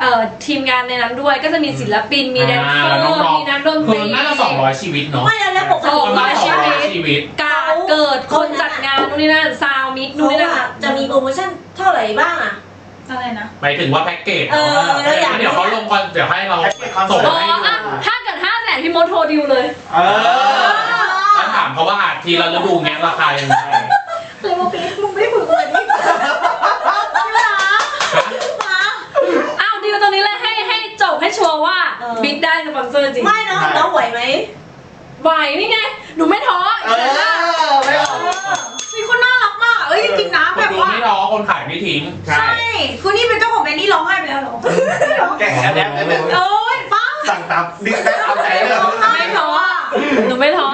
เอ่อทีมงานในนั้นด้วย ก็จะมีศิลปินมีแดนเซออ่าแล้วร์น้องๆมีนักดนตคืรีอน่าจะสองร้อยชีวิตเนาะไม่แล้วแล้วปกสติองประมาณร้อยสองร้อยชีวิต การเกิดคนจัดงานนู่นนี่นั่นซาวมิกนู่นเขานี่นั่นอะจะมีโปรโมชั่นเท่าไหร่บ้างอะ อะไรนะ หมายถึงว่าแพ็กเกจเออแล้วอยาก เดี๋ยวเขาลงก่อนเดี๋ยวให้เราแพ็กเกจคอนเสิส่งร์ต อ๋อให้ดูอะถ้าเกิดห้าแสนพี่มดโทรดิวเลยเออแล้วถามเขาว่าทีละฤดูเงี้ยราคายังไง เลยว่าปีมึงไม่ฝึกเลยนี่ไม่ ให้จบให้ชัวร์ว่าเออ บิ๊กได้สปอนเซอร์จริงไม่น้องน้องไหวไหมไหวนี่ไงหนูไม่ท้อเออไม่เอามีคนน่ารักมากอะเอ้ยจริงๆนะคแบนบดูว่า ไม่รอคนขายไม่ทิ้ง ใช่ใช่คือนี่เป็นเจ้าของแบรนด์นี่ร้องไห้ไปแล้วเหรอ แกะแอปแอปได้ไหมโอ้ยป้าสั่งตามดิ้นได้ตามใจเลยไม่ท้อหนูไม่ท้อ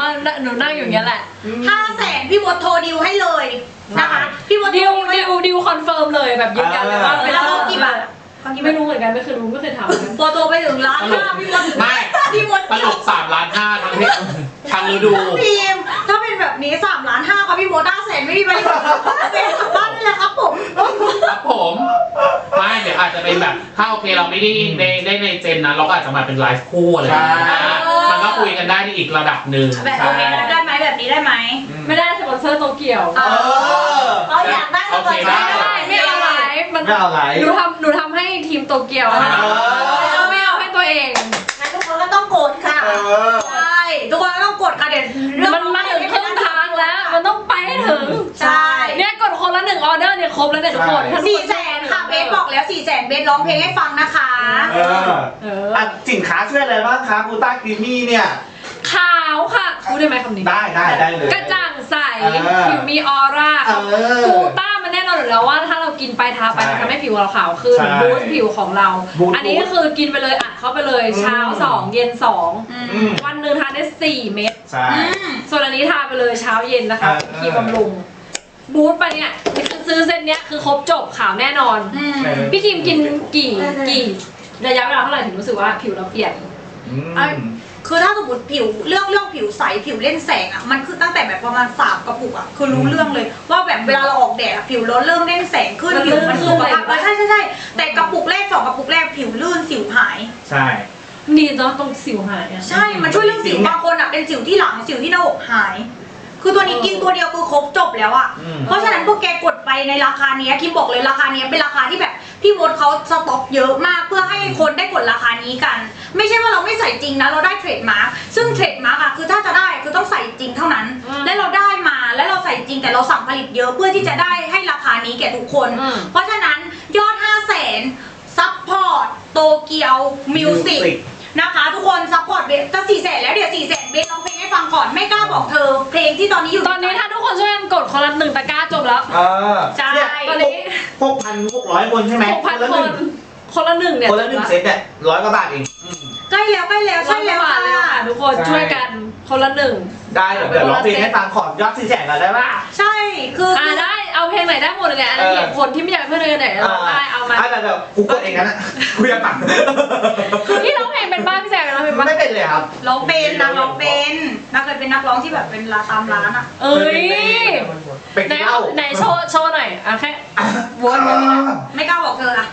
หนูนั่งอยู่อย่างเงี้ยแหละห้าแสนพี่มดโทรดิวให้เลยนะคะ พี่มดดิวดิวดิวคอนเฟิร์มเลยแบบยืนยันเลยว่าเวลาเขากี่บาท อะเขากี่บาไม่ทรู้เหมือนกันไม่เคยรู้ไม่เคยถามเหมือนกันพอโทรไปถึงร้านห้าพี่มดไม่ พี่มดตลกสามล้านห้าทั้งที่ทั้งฤดูทีมถ้าเป็นแบบนี้สามล้านห้าครับพี่มดห้าแสนไม่มีปัญหาเป็นกลับบ้านนี่แหละครับผมครับผมไม่เดี๋ยวอาจจะเป็นแบบถ้าโอเคเราไม่ได้ได้ได้ในเจนนะเราก็อาจจะมาเป็นไลฟ์คู่อะไรอย่างเงี้ยนะมันก็คุยกันได้ในอีกระดับหนึ่งแบบโอเคได้ไหมแบบนี้ได้ไหมไม่ได้สปอนเซอร์โตเกียวเออเขาอยากได้ก็โอเคได้ไม่ได้ไม่เอาไลฟ์ มันไม่เอาไลฟ์ หนูทำหนูทำให้ทีมโตเกียวนะเออเราไม่เอาให้ตัวเอง งั้นทุกคนก็ต้องกดค่ะเออ ใช่ทุกคนต้องกดค่ะเดี๋ยวเรื่องมันมาถึงครึ่งทางแล้ว มันต้องไปให้ถึงใช่เนี่ยกดคนละหนึ่งออเดอร์เนี่ยครบแล้วเนี่ยทุกคนใช่สี่แสนค่ะเบสบอกแล้วสี่แสนเบสร้องเพลงให้ฟังนะคะ เออเอออะสินค้าช่วยอะไรบ้างคะบูต้าครีมมี่เนี่ย ขาวค่ะพูดได้ไหมคำนี้ ได้ได้ได้เลย กระจ่างใสเออผิวมีออร่าเออ กูต้ามันแน่นอนอยู่แล้วว่าถ้าเรา กินไปทาไปใช่มันทำให้ผิวเราขาวขึ้นใช่บูสต์ผิวของเรา บูสต์อันนี้ก็คือกินไปเลยอัดเข้าไปเลยอืม เช้าสองเย็นสองอืม วันหนึ่งทานได้สี่เม็ดใช่ ส่วนอันนี้ทาไปเลยเช้าเย็นนะคะเออครีมบำรุง บูสต์ไปเนี่ยคือซื้อเส้นเนี้ยคือครบจบขาวแน่นอน อืมเออพี่คิมกินกี่กี่ระยะเวลาเท่าไหร่ถึงรู้สึกว่าผิวเราเปลี่ยน อืม เอา คือถ้าสมมติผิวเรื่องเรื่องผิวใสผิวเล่นแสงอะมันคือตั้งแต่แบบประมาณสามกระปุกอะคือรู้เรื่องเลย ว่าแบบเวลาเราออกแดดอะผิวเราเริ่มเล่นแสงขึ้นมันผิวมันลื่นสุขภาพขึ้นเลยใช่ใช่ใช่แต่กระปุกแรกสองกระปุกแรกผิวลื่นสิวหาย ใช่ดีเนาะตรงสิวหายอะ ใช่ มันช่วยเรื่องสิวจริงๆบางคนอะเป็นสิวที่หลังสิวที่หน้าอกหาย คือตัวนี้กินตัวเดียวคือครบจบแล้วอะ อืม เพราะฉะนั้นพวกแกกดไปในราคาเนี้ยคิมบอกเลยราคาเนี้ยเป็นราคาที่แบบพี่มดเขาสต็อกเยอะมากเพื่อให้คนได้กดราคานี้กัน ไม่ใช่ว่าเราไม่ใส่จริงนะเราได้เทรดมาร์คซึ่งเทรดมาร์คอะคือถ้าจะได้คือต้องใส่จริงเท่านั้นและเราได้มาและเราใส่จริงแต่เราสั่งผลิตเยอะเพื่อที่จะได้ให้ราคานี้แก่ทุกคน อืม เพราะฉะนั้นยอด 5 0 0แสนซัพพอร์ตโตเกียวมิวสิก Music นะคะทุกคนซัพพอร์ตเบสจะสี่แสนแล้วเดี๋ยวสี่แสนเบสร้อง เพลงให้ฟังก่อนไม่กล้าบอกเธอ เพลงที่ตอนนี้อยู่ตอนนี้ถ้าทุกคนช่วยกันกดคนละหนึ่งตะกร้าจบแล้ว เออใช่เนี่ยตอนนี้พวกพันหกร้อยคนใช่ไหมหกพันละคหนนึ่งคนละหนึ่งเนี่ย คนละหนึ่งเซตเนี่ยร้อยกว่าบาทเองอืม ใกล้แล้วใกล้แล้วใช่ใช่แล้แล้ววค่ะค่ะทุกคนใช่ ช่วยกันคนละหนึ่ง ได้เดี๋ยวเดี๋ยวร้องเพลงให้ฟังขอยอดสี่แสนก่อนได้ปะใช่คืออ่าได้เอาเพลงไหนได้หมดเลยอันนี้เออคนที่ไม่อยากให้เพื่อนเลยไหนเราได้เอามาอะเดี๋ยวเดี๋ยวกูกดเองนะนะกูอยากปังพี่ร้องเพลงเป็นบ้านพี่แจ๊คร้องเพลงบ้านไม่เป็นเลยครับ ร้องเป็นนางร้องเป็นนางเคยเป็นนักร้องที่แบบเป็นลาตามร้านอะเอ้ยเป็นไหนเหล้าไหนโชว์โชว์หน่อยอะแค่วนวนนี่นะ ไม่กล้าบอกเธออะ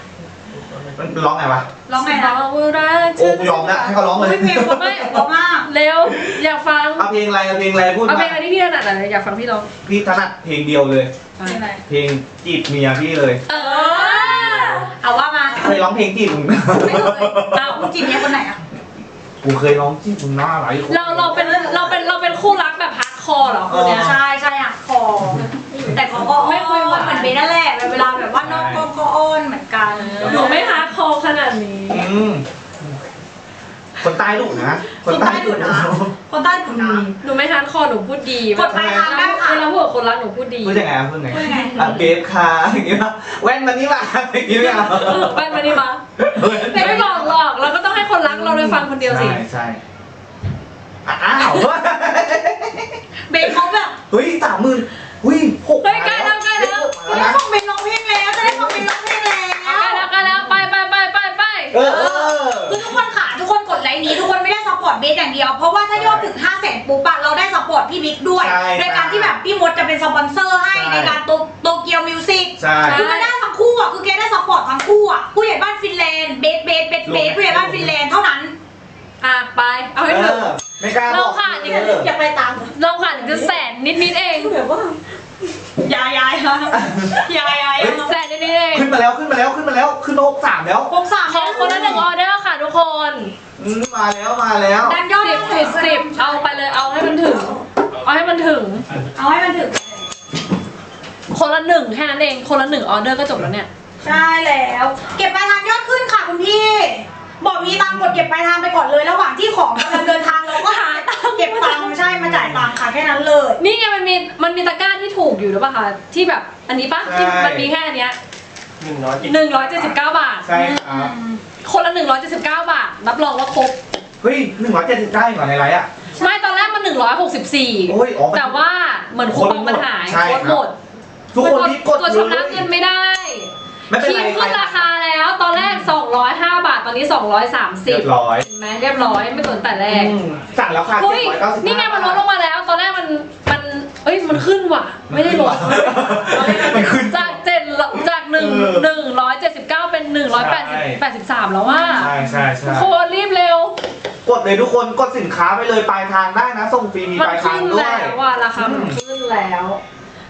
มันร้องไงวะ ร้องไงนะบอกว่ารักเธโอ้กูยอมแล้วให้เขาร้องเลยไม่เพลงคนไม่ร้องมากเร็ว อยากฟัง เอาเพลงอะไรเอาเพลงอะไรพูดเอามาเพลงอะไรที่พี่ถนัดอะไรอยากฟังพี่ร้องพี่ถนัดเพลงเดียวเลย เพลงอะไรเพลงจีบเมียพี่เลยเออเอาว่ามาเคยร้องเพลงจีบมึงไม่เคยเอาคุณจีบเนี่ยคนไหนอะกูเคยร้องจีบมึงหน้าไหลคนเราเราเป็นเราเป็นเราเป็นคู่รักแบบฮาร์ด คอร์เหรอคนเนี้ยใช่ใช่อะคอ แต่เขาก็ไม่ค่อยหวานเหมือนเบสนั่นแหละเวลาแบบว่านอกกล้องก็อ้อนเหมือนกัน หนูไม่ฮาร์ดคอร์ขนาดนี้อืมคนใต้ดุนะคนใต้ดุนะคนใต้ดุนะหนูไม่ฮาร์ดคอร์หนูพูดดีกดไปทางได้ค่ะเวลาพูดกับคนรักหนูพูดดีพูดยังไงพูดยังไงพูดยังไงอะเบฟคาอย่างเงี้ยแว่นมันนี่มาอย่างเงี้ยไม่เอาเออไปมานี่มาไม่บอกหรอกเราก็ต้องให้คนรักเราได้ฟังคนเดียวสิใช่ใช่ อ้าวเบสเขาแบบเฮ้ยสามหมื่นเฮ้ยหกเฮ้ยใกล้แล้วใกล้แล้วจะได้ฟังเบสร้องเพลงแล้วจะได้ฟังเบสร้องเพลงแล้วใกล้แล้วใกล้แล้วไปไปไปไปไปเออเออ คือทุกคนค่ะทุกคนกดไลค์นี้ ทุกคนไม่ได้ซัพพอร์ตเบสอย่างเดียว เพราะว่าถ้ายอดถึง 5 0 0 0 0 0ปุ๊บอะเราได้ซัพพอร์ตพี่บิ๊กด้วยใช่โดยการที่แบบพี่มดจะเป็นสปอนเซอร์ให้ใช่ ในการโตโตเกียวมิวสิกใช่ คือมันได้ทั้งคู่อะคือแกได้ซัพพอร์ตทั้งคู่อะผู้ใหญ่บ้านฟินแลนด์เบสอะไปเอาให้เอถึงอ ไม่กล้าบเราอกขาดอีกเออ อย่าไปตามเราขาดอีกจะแสนนิดๆเองแบบว่ายายยายค่ะยายยายแสนนิดๆเองขึ้นมาแล้วขึ้นมาแล้วขึ้นมาแล้วขึ้นโลกสามแล้วหกสามขอคนละหนึ่งออเดอร์ค่ะทุกคนอืมมาแล้วมาแล้วดันยอดสิบสิบสิบเอาไปเลยเอาให้มันถึง เอาให้มันถึง เอาให้มันถึง คนละหนึ่งแค่นั้นเองคนละหนึ่งออเดอร์ก็จบแล้วเนี่ย ใช่แล้ว เก็บปลายทางยอดขึ้นค่ะคุณพี่ บอกมีตังค์กดเก็บปลายทางไปก่อนเลย ระหว่างที่ของกำลังเดินทางเราก็หาเก็บตังค์ใช่มาจ่ายตังค์ค่ะแค่นั้นเลย นี่ไงมันมีมันมีตะกร้าที่ถูกอยู่หรือเปล่าคะที่แบบอันนี้ปะที่มันมีแค่อันเนี้ยหนึ่งร้อยเจ็ดหนึ่งร้อยเจ็ดสิบเก้าบาท ใช่ครับคนละหนึ่งร้อยเจ็ดสิบเก้าบาทรับรองว่าครบเฮ้ยหนึ่งร้อยเจ็ดสิบเก้าก่อนในไลฟ์อะไม่ตอนแรกมันหนึ่งร้อยหกสิบสี่โอ้ยอ๋อมันแต่ว่าเหมือนคูปองมันหายใช่โคครับตรหมดทุกคนรีบกดตัวเลชำระยเงินไม่ได้ ไม่เป็นคีไรมใครขึ้นราคาแล้ว ตอนแรก 205 บาท ตอนนี้ เรียบ230ร้อยเห็นไหมเรียบร้อยไม่สนแต่แรกอืมสั่งแล้วค่ะเฮ้ยเจ็ดร้อยเก้าสิบนี่ไงมันลดลงมาแล้ว ตอนแรกมันมันเอ้ยมันขึ้นว่ะ ไม่ได้ลดมันขึ้น จากเจ็ดจากหนึ่งเออหนึ่งร้อยเจ็ดสิบเก้าเป็นหนึ่งร้อยแปดสิบแปดสิบสามแล้วว่าใช่ใช่ใช่โคนรีบเร็ว กดเลยทุกคนกดสินค้าไปเลยปลายทางได้นะ ส่งฟรีมีมัปลายทางขึ้นด้วย แล้วว่าราคามันอืมขึ้นแล้ว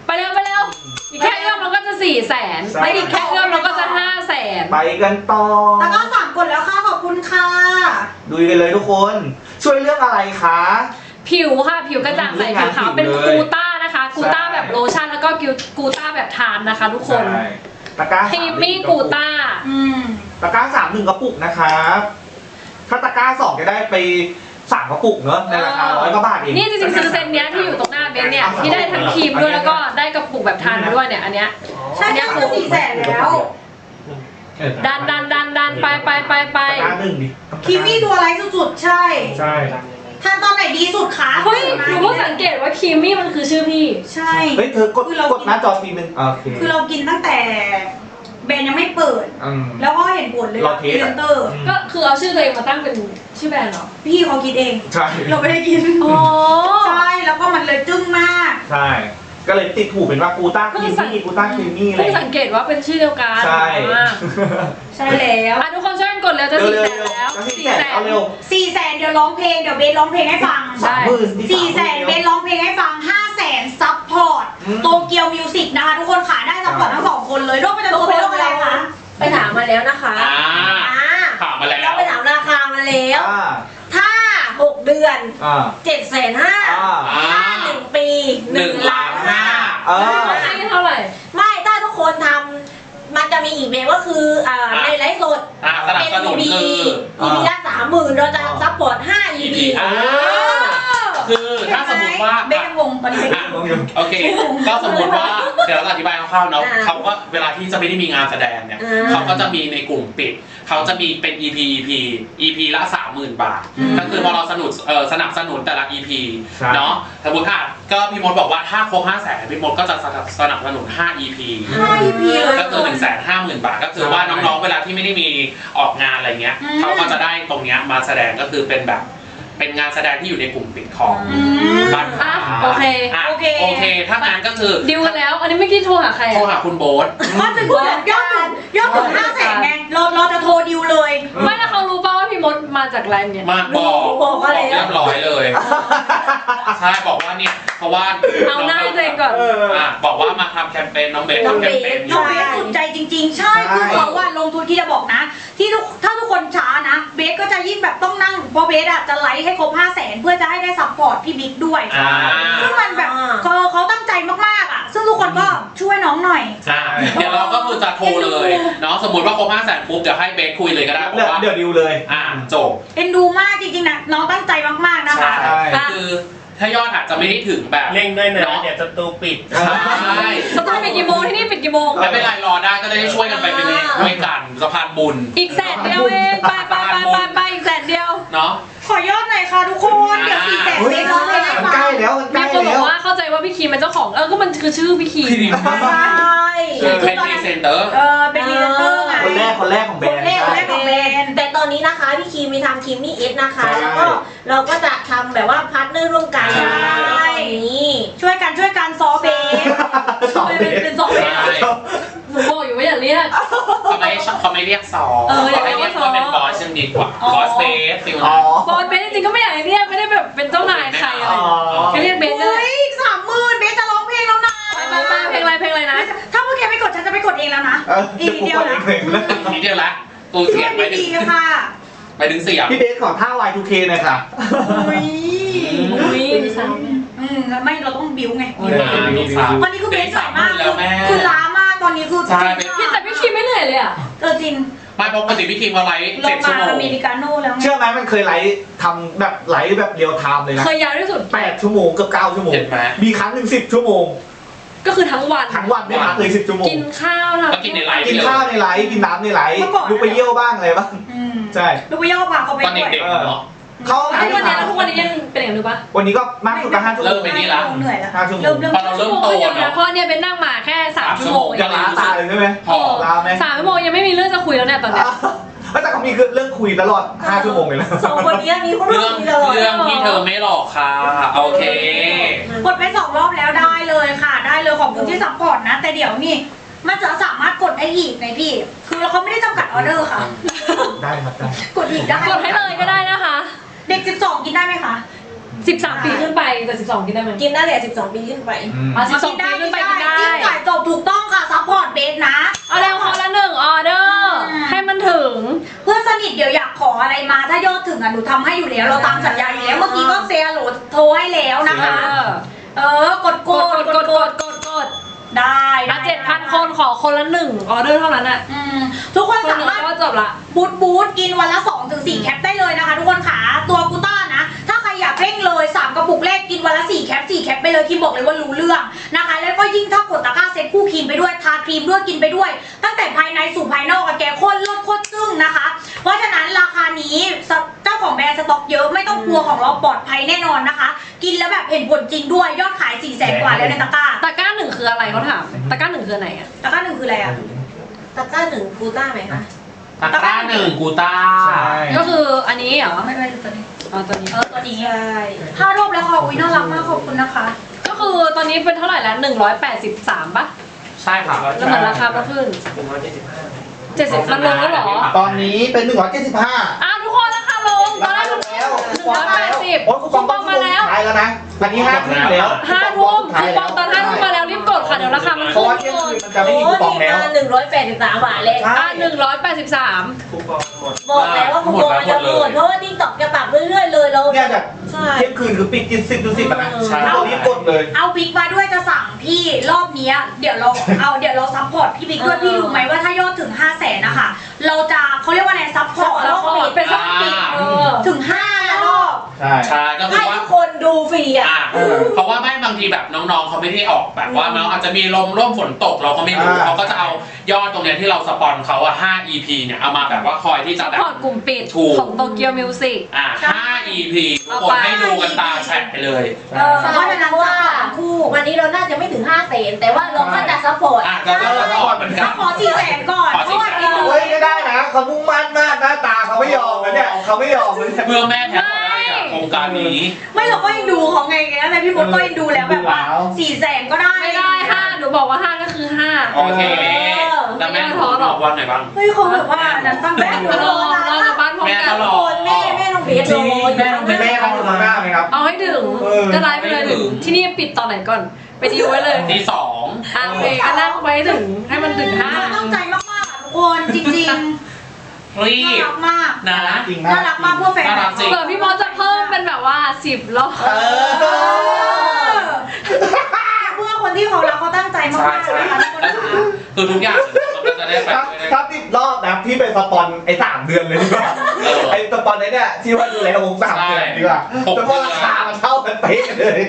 ไปเร็วไปเร็วอีกแค่เอื้อมเราก็จะสี่แสนใช่ไม่อีกแค่เอื้อมเราก็จะห้าแสนไปกันต่อ ตะกร้าสามกดแล้วค่ะขอบคุณค่ะ ดูกันเลยทุกคน ช่วยเรื่องอะไรคะ ผิวค่ะ ผิวกระจ่างใสเรื่ผิองวขาวงานผิวเป็นเลยกูต้านะคะ กูต้าใช่แบบโลชั่นแล้วก็กูต้าแบบทานนะคะ ทุกคนใช่ตะกร้าครีมมี่สากูต้า อืม ตะกร้าสามหนึ่งกระปุกนะครับ ถ้าตะกร้าสองจะได้ไป สามกระปุกเนอะในราคาร้อยกว่าบาทเองนี่จริงๆซื้อเซตเนี้ยที่อยู่ตรงหน้าเบนเนี่ยที่ได้ทั้งครีมด้วยแล้วก็ได้กระปุกแบบทานมาด้วยเนี่ยอันเนี้ย ใช่ค่ะสี่แสนแล้ว ดันดันดันดันไปไปไปไปตะกร้าหนึ่งดิคิมมี่ตัวไรสุดๆ ใช่ใช่ทานตอนไหนดีสุดคะเฮ้ยหนูเพิ่งสังเกตว่าครีมมี่มันคือชื่อพี่ ใช่ เฮ้ยเธอกดคือเรากดหน้าจอทีนึงโอเค คือเรากินตั้งแต่ แบรนด์ยังไม่เปิด อืม แล้วก็เห็นผลเลยเราเทสเรอะนเตอร์ ก็คือเอาชื่อตัวเองมาตั้งเป็นชื่อแบรนด์เหรอ พี่เขาคิดเอง ใช่ เราไม่ได้กินอ๋อ ใช่แล้วก็มันเลยจึ้งมาก ใช่ ก็เลยติดถูกเป็นว่ากูต้าครีมมี่กูต้าครีมมี่อะไรเพิ่งสังเกตว่าเป็นชื่อเดียวกันใช่อะใช่แล้วอะทุกคนช่วยกันกดเร็วจะเร็วสี่เร็วแสนเร็วแล้วจะสี่สี่แสแสนน เอาเร็วสี่แสนเดี๋ยวร้องเพลงเดี๋ยวเบสร้องเพลงให้ฟังใช่ สามหมื่นสี่แสนเบสร้องเพลงให้ฟังห้าแสนซัพพ อร์ตอืม โตเกียวมิวสิกนะคะทุกคนขาได้ซัพพอร์ตทั้งสองคนเลยโรคประจำตัวเป็นโรคอะไรคะไปถามมาแล้วนะคะอ่าอ่าถามมาแล้ว เราไปถามราคามาแล้ว อ่าถ้าหกเดือนอ่าเจ็ดแสนห้าอ่า อ่า ถ้าหนึ่งปีหนึ่งล้านห้า เออ ให้เท่าไหร่ ไม่ถ้าทุกคนทำมันจะมีอีกแบบก็คืออ่าอะ ในไลฟ์สด อ่าสนับสนุนคืออีพีละสามหมื่นเราจะซัพพอร์ตห้า EP อ่า คือถ้าสมมติว่า เบสยังงงตอนนี้เบสอะโอเค ก็สมมติว่าเดี๋ยวเราอธิบายคร่าวๆเนาะอ่าเขาก็เวลาที่จะไม่ได้มีงานแสดงเนี่ยอ่าเขาก็จะมีในกลุ่มปิด เขาจะมีเป็น EP EP EP ละสามหมื่นบาทก็คือพอเราสนุนเออสนับสนุนแต่ละ EP ใช่ เนาะสมมติค่ะก็พี่มดบอกว่าถ้าครบห้าแสนพี่มดก็จะสนับสนับสนุนห้า EP ห้า EP เลย ก็คือหนึ่งแสนห้าหมื่นบาท ก็คือว่าน้องๆเวลาที่ไม่ได้มีออกงานอะไรเงี้ย อืม เขาก็จะได้ตรงเนี้ยมาแสดงก็คือเป็นแบบ เป็นงานแสดงที่อยู่ในกลุ่มปิดของอืมบ้านอะโอเคะโอเค โอเค ถ้างั้นก็คือดิวกันแล้ว อันนี้เมื่อกี้โทรหาใครโทรอะหาคุณโบ๊ทเพราะถึงยอดถึงยอดถึงห้าแสนไงเราเราจะโทรดิวเลย ไม่แล้วเขารู้ป่าวว่าพี่มดมาจากแลนด์เนี่ย มาบอกบอกอะไรเรียบร้อยเลยใช่บอกว่าเนี่ย เพราะว่าเอาหน้าให้ตัวเองก่อน เออ อะบอกว่ามาทำแคมเปญน้องเบสน้องทำแคเบสมเปญอน้องยู่เบสสุดใจจริง ๆ ใช่ใช่ คือเขาว่าลงทุนที่จะบอกนะ ที่ทุกถ้าทุกคนช้านะ เบสก็จะยิ่งแบบต้องนั่งเพราะเบสอะจะไลฟ์ให้ครบ5 0 0แสนเพื่อจะให้ได้ซัพพอร์ตพี่บิ๊กด้วย อ่า ซึ่งมันแบบเขาเขาตั้งใจมากๆอะ ซึ่งทุกคนก็ช่วยน้องหน่อย ใช่ เดี๋ยวเราก็คือจะโทรเลยเนาะสมมติว่าครบห้าแสนปุ๊บเดี๋ยวให้เบสคุยเลยก็ได้บอเดี๋ยวกว่าเดี๋ยวดิวเลย อ่าจบ เอ็นดูมากจริงๆนะน้องตั้งใจมากๆนะคะ ใช่ คือถ้ายอดอาจจะไม่ได้ถึงแบบ เร่งด้วยนะเนาะเดี๋ยวจะตูปิด ใช่สตาร์ทปิดกี่โมงที่นี่ปิดกี่โมง ไม่เป็นไรรอได้ก็ได้ช่วยกันไปเป็นด้วยกันสะพานบุญอีกแสนเดียวเอง ไปไปไปไปไปอีกแสนเดียว เนาะ ขอยอดหน่อยค่ะทุกคน เดี๋ยวสี่แสนเฮ้ยเบสร้องเพลงให้มันฟัใกล้งแล้วมันใกมีล้คนบแล้อกวว่าเข้าใจว่าพี่คีมเป็นเจ้าของเออก็มันคือชื่อพี่คีมใช่เป็นพรีเซนเตอร์ เออเป็นพรีเซนเตอร์ไงคนแรกคนแรกของแบรนด์ คนแรกคนแรกใช่ของแบรนด์ แต่ตอนนี้นะคะพี่คีมมีทำคีมมี่เอสนะคะ ใช่ แล้วก็เราก็จะทำแบบว่าพาร์ทเนอร์ร่วมกันใช่ นี่ช่วยกันช่วยกันซอเบส สองเป็นเบรเป็นสองเบส ใช่ห นูบอกอยู่ว่าอย่าเรียก เขาไม่ชอบเขาไม่เรียกซอเออเขาให้เรียกว่าเป็นบอสอย่างเดียวดีกว่าอ๋อคอสเบสฟิลอ๋อนั้นบอลเบนจริงๆก็ไม่อยากให้เรียกไม่ได้แบบเป็นเจ้านายใครอะไรอ๋อแค่เรียกเบนนั่นแหเฮ้ละยสามหมื่นเบสจะร้องเพลงแล้วนะไปไปไปเพลงอะไรเพลงอะไรนะ ถ้าพวกแกไม่กดฉันจะไปกดเองแล้วนะเอออีกเดี๋ยวนิกูดเดียวกดเองนะเลยนะนิดเดียวละตูเสีเพื่ยองนไปถึดีงๆค่ะไปถึงเสียงพี่เบสขอท่า Y2K หน่อยค่ะอุ้ยอุ้ยมีสาวไหมอืมแล้วไม่เราต้องบิ้วไง เออลูกสาววันนี้คือเบสสวยมากแล้วแม่คือล้า มากตอนนี้คือใช่เป็นพี่แต่พี่คิมไม่เหนื่อยเลยอะ เออจริงไม่ปกติพี่คิงมาไลฟ์เราเจ็ดชั่มาวโมง อเมริกาโน่แล้วไงเชื่อไหมมันเคยไลฟ์ทำแบบไลฟ์แบบเรียลไทม์เลยนะเคยยาวที่สุดแปดชั่วโมงเกับเก้าชั่วโมงเห็นไหม มีครั้งหนึ่งสิบชั่วโมง ก็คือทั้งวัน ทั้งวันไม่พักเลยสิบชั่วโมง กินข้าวทำก็กินในไลฟ์ กินข้าวในไลฟ์กินน้ำในไลฟ์เมื่อก่อนลุกไปเยี่ยวบ้างอะไรบ้าง อืมใช่ ลูกย่อพาเขาไปตอนด้วยเด็กๆเนาะ เขาทุกวันนี้แล้วทุกวันนี้ยังเป็นอย่างนี้ปะวันนี้ก็มากสุดก็ห้าชั่วโมเริ่งมไปนี่ละเหนื่อยแล้วห้าชั่วโมงเริ่มเริ่มพอเราเริ่มโตชั่วโงก็ยังนะเนาะเพราะเนี่ยเป็นนั่งมาแค่สามชั่วโมงจะล้าตาเลยใช่ไหมพอล้าไหมสามชั่วโมงยังไม่มีเรื่องจะคุยแล้วเนี่ยตอนเนี้ยเอ้ยแต่เขามีเรื่องคุยตลอดห้าชั่วโมงเลยนะ สองคนนี้มีคนเรื่เรื่อองงมีตลอดเรื่องที่เธอไม่หลอกค่ะโอเค กดไปสองรอบแล้วได้เลยค่ะ ได้เลยขอบคุณที่ซัพพอร์ตนะ แต่เดี๋ยวนี่มันจะสามารถกดได้อีกไงพี่ คือเขาไม่ได้จำกัดออเดอร์ค่ะ ได้ครับได้ กดอีกได้กดให้เลยก็ได้นะคะ เด็ก 12 กินได้ไหมคะ13ปีขึ้นไปแต่12กินได้ไหมกินได้เลยสิบสองปีขึ้นไปอืมอ๋อกิน12ได้ปีกิขึ้นนไปได้กินได้จิ้มจ่ายจบถูกต้องค่ะซัพพอร์ตเบสนะ เอาแล้วคนละหนึ่งออเดอร์อืมให้มันถึง เพื่อนสนิทเดี๋ยวอยากขออะไรมาถ้ายอดถึงอะหนูทำให้อยู่แล้วเราตามสัญญาอยู่แล้วเมื่อกี้ก็เซียโหลดโทรให้แล้วนะคะเออกดกกดดกดกดกดกด ได้อะเจ็ดพันคนขอคนละหนึ่งออเดอร์เท่านั้นอะอืมทุกคนคนหสานึ่งมารถก็จบละ บูทบูทกินวันละ2ถึง4แคปได้เลยนะคะ ทุกคนขาตัวกูต้านะ ถ้าใครอยากเร่งเลย 3 กระปุกแรกกินวันละ4แคป4แคปไปเลยคิมบอกเลยว่ารู้เรื่องนะคะ แล้วก็ยิ่งถ้ากดตะกร้าเซ็ตคู่ครีมไปด้วยทาครีมด้วยกินไปด้วย ตั้งแต่ภายในสู่ภายนอกอะแกโคตรเลิศโคตรจึ้งนะคะ เพราะฉะนั้นราคานี้สเจ้า ของแบรนด์สต็อกเยอะไม่ต้องกลัวของเราปลอดภัยแน่นอนนะคะ กินแล้วแบบเห็นผลจริงด้วยยอดขาย4 0 0 0 0 0กว่าแล้วในตะกร้าตะกร้าหนึ่งคืออะไรเขาถามตะกร้าหนึ่งคืออันไหนอะตะกร้าหนึ่งคืออะไรอะตะกร้าหนึ่งกูต้าไหมคะตะกร้าหนึ่งกูต้าใช่ก็คืออันนี้เหรอไม่ไม่ตัวนี้อ๋อตัวนี้เออตัวนี้ใช่ห้ารอบแล้วค่ะอุ้ยน่ารักมากขอบคุณนะคะ ก็คือตอนนี้เป็นเท่าไหร่แล้ว183ป่ะใช่ค่ะแล้วเหมือนราคามันขึ้นหนึ่งร้อยเจ็ดสิบห้า70มันลงแล้วเหรอ ตอนนี้เป็นหนึ่งร้อยเจ็ดสิบห้าอ้าวทุกคนราคา ลงตอนแรกมันแล้วหนึ่งร้อยแปดสิบโอ้ยคูคูปองปองมาแล้วท้ายแล้วนะวันนี้ห้าทุ่มแล้วห้าทุ่มคูปองตอนห้าทุ่มมาแล้วรีบกดค่ะเดี๋ยวราคามันเพขึ้ราะนว่าเที่ยงคืนมันจะไม่มีคูปองแล้ว หนึ่งร้อยแปดสิบสามบาทเลยใช่อ่าหนึ่งร้อยแปดสิบสามคูปองหมดบอกแล้วว่าคูปองมันจะหมดเพราะว่าติ๊กต็อกจะปรับเรื่อยๆเลยเราเนี่ยแบบใช่ เที่ยงคืนคือปิดกินสิบจุดสิบนะใช่ เรารีบกดเลย เอาบิ๊กมาด้วยจะสั่งพี่รอบเนี้ยเดี๋ยวเราเอาเดี๋ยวเราซัพพอร์ตพี่บิ๊กด้วยพี่รู้ไหมว่าถ้ายอดถึง 5 0 0แสนนะคะ เราจะเขาเรียกว่าอะไรซัพพอร์ตแล้แล้ววก็ก็เป็นช่องปิดเออถึง5รอบ ใช่ ใช่ก็คือให้ว่าทุกคนดูฟรีอะ อ่าเพราะว่าไม่บางทีแบบน้องๆเขาไม่ได้ออกแบบว่าน้องอาจจะมีลมร่มฝนตกเราก็ไม่รู้อ่า เขาก็จะเอา ยอดตรงเนี้ยที่เราสปอนเขาอะ5 EP เนี่ยเอามาแบบว่าคอยที่จะแบบ พอร์ตกลุ่มปิดถูก ของโตเกียวมิวสิก อ่า5 EP ทุกคนให้ดูกันตาแฉะไปเลยเออเพราะฉะนั้นซัพพอร์ตทั้งคู่วันนี้เราน่าจะไม่ถึง5แสนแต่ว่าเราก็จะซัพพอร์ตอะก็ก็สปอนเหมือนกัต้อนงขอ4แสนก่อนขอเพ400,000ราะว่าคิดดูเฮ้ยไม่ได้นะเขามุ่งมั่นมากหน้าตาเขาไม่ยอมนะเนี่ยเขาไม่ยอมเลยเนี่ยเพื่อแม่แทนเขาได้อะโครงการนี้ ไม่เราก็ยังดูเขาไงไงอะไรพี่มดก็ยังดูแล้วแบบว่า4แสนก็ได้ไม่ได้ห้าหนูบอกว่าห้าก็คือห้า โอเคแล้วแม่หนูบอกวันไหนบ้าง เฮ้ยเขาแบบว่านั้นตั้งแต่แม่รอเราจะบ้านพร้อมแม่กัก็นรอคนแม่แม่น้องเบสรออยู่แม่น้องเบสแม่เขาอยู่ตรงหน้าไหมครับ เอาให้ถึงเออ ก็ไลฟ์ไปเลยถึง ที่นี่ปิดตอนไหนก่อน ไปดีลไว้เลยที่สองอะโอเคก็นั่งไว้ถึงให้มันถึงห้าตั้งใจมากๆอะทุกคนจริงรีๆน่าบรักมากนะ จริงน่ารักมากเพื่อแฟนน่ารักจริง เผื่อพี่มอสจะเพิ่มเป็นแบบว่าสิบรอบ เออเพื่อคนที่เขารักเขาตั้งใจมากๆนะคะทุกคนค่ะคือทุกอย่างมันก็จะได้ไปถ้าด้วยถ้าติดรอบนะพี่ไปสปอนไอ้สามเดือนเลยดีกว่าเออไอ้สปอนไอ้เนี่ยที่ว่าดูแลวงสามเดือนดีกว่าใช่ แต่ว่าราคามันเท่ากันเป๊ะเลย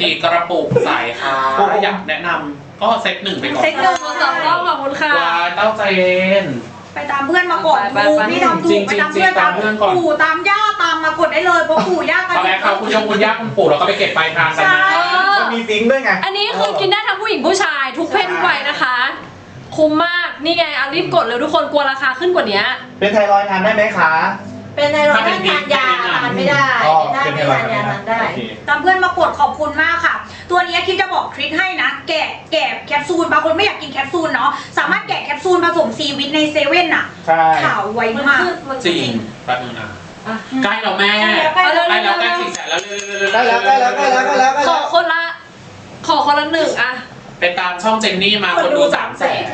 กี่กระปุกใส่ค่ะอยากแนะนำก็เซตหนึ่งไปก่อนเซ็ตหนึ่งสองรอบขอบคุณค่ะวายเต้าใจเย็น ไปตามเพื่อนมาก่อนไปไปปู่ไป พี่ทำถูจริกงไปๆตามเพื่อนตาตามมเพื่อนก่อน ปู่ตามย่าตามมากดได้เลยเพราะปู่ย่ากันตอนแรกเขาคุณยงคุณย่าคุณปู่เราก็ไปเก็บปลายทางกันนะเออมันมีซิงค์ด้วยไง อันนี้คือกินได้ทั้งผู้หญิงผู้ชายทุกเพศทุกวัยนะคะ คุ้มมาก นี่ไงเอารีบกดเลยทุกคนกลัวราคาขึ้นกว่านี้เป็นไทรอยด์ทานได้ไหมคะ เป็นในเราได้ทานยาทานไม่ได้อ๋อถ้าเป็นไทไม่รอยทานด์ยาทานทานได้ได้ โอเค ตามเพื่อนมากดขอบคุณมากค่ะ ตัวนี้คิมจะบอกทริคให้นะ แกะแกะแคปซูลบางคนไม่อยากกินแคปซูลเนาะสามารถแกะแคปซูลผสมซีวิตในเซเว่นอะใช่ขาวไวมันมากขึ้นมันจริงแป๊บนึงนะอะใกล้แล้วแม่ใกล้แล้วใกล้แล้วใกล้สี่แสนแล้วเร็วๆๆๆได้แล้วได้แล้วได้แล้วได้แล้วได้ขอแล้วคนละ ขอคนละหนึ่งอะไปตามช่องเจนนี่มาคนดูสามแสน